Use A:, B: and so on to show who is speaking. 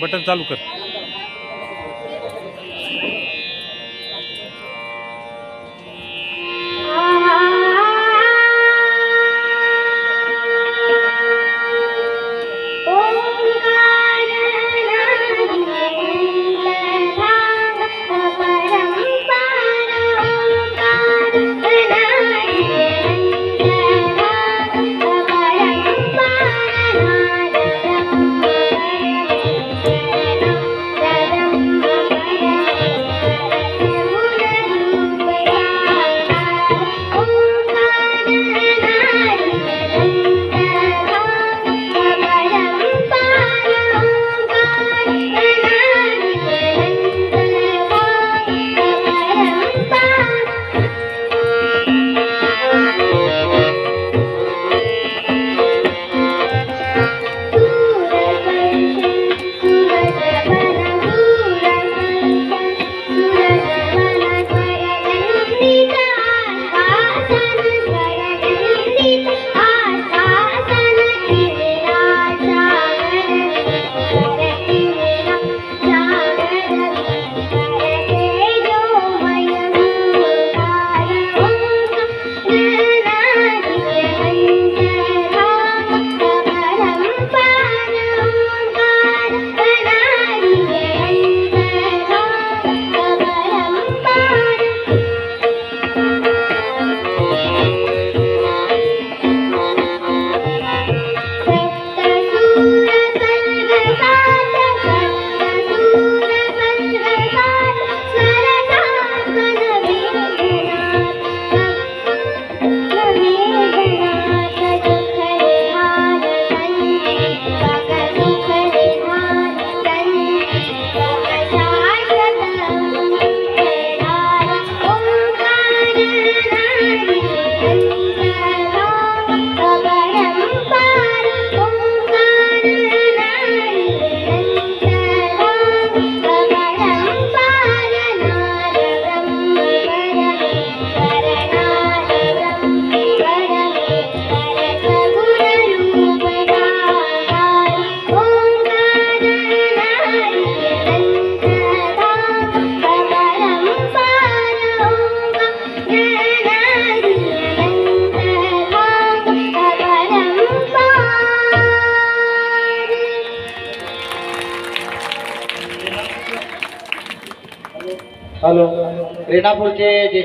A: Button चालू कर.
B: Hello. रेणापूरचे जे